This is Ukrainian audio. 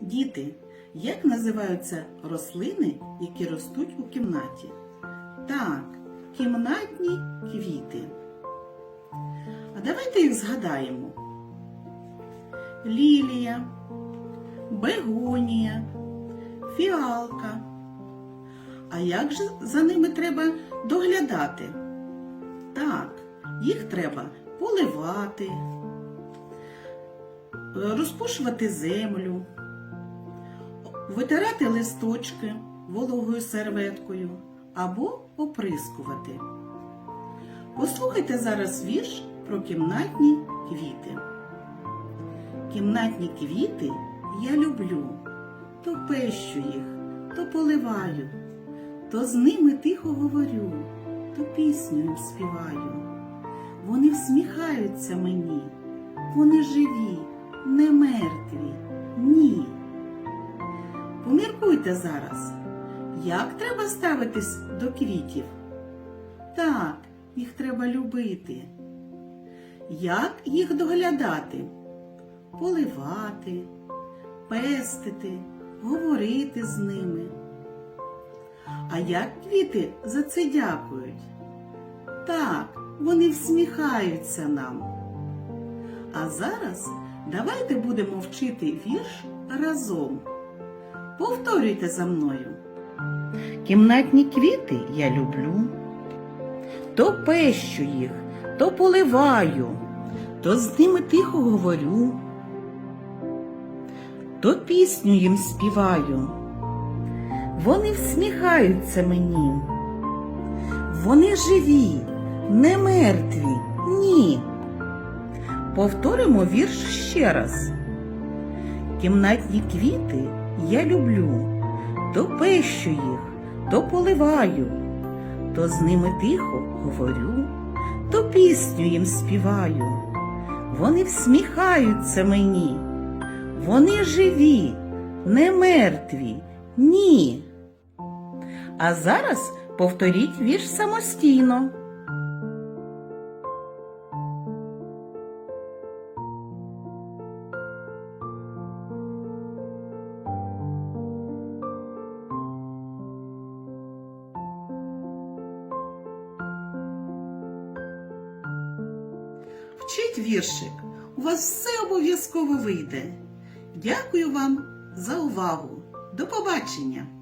Діти, як називаються рослини, які ростуть у кімнаті? Так, кімнатні квіти. А давайте їх згадаємо. Лілія, бегонія, фіалка. А як же за ними треба доглядати? Так, їх треба поливати, розпушувати землю, витирати листочки вологою серветкою або оприскувати. Послухайте зараз вірш про кімнатні квіти. Кімнатні квіти я люблю, то пещу їх, то поливаю, то з ними тихо говорю, то пісню їм співаю. Вони всміхаються мені, вони живі, не мертві, ні. Поміркуйте зараз, як треба ставитись до квітів? Так, їх треба любити. Як їх доглядати? Поливати, пестити, говорити з ними. А як квіти за це дякують? Так, вони всміхаються нам. А зараз давайте будемо вчити вірш разом. Повторюйте за мною. Кімнатні квіти я люблю. То пещу їх, то поливаю, то з ними тихо говорю, то пісню їм співаю. Вони всміхаються мені. Вони живі, не мертві, ні. Повторимо вірш ще раз. Кімнатні квіти я люблю, то пещу їх, то поливаю, то з ними тихо говорю, то пісню їм співаю. Вони всміхаються мені, вони живі, не мертві, ні. А зараз повторіть вірш самостійно. Вчіть віршик, у вас все обов'язково вийде. Дякую вам за увагу. До побачення!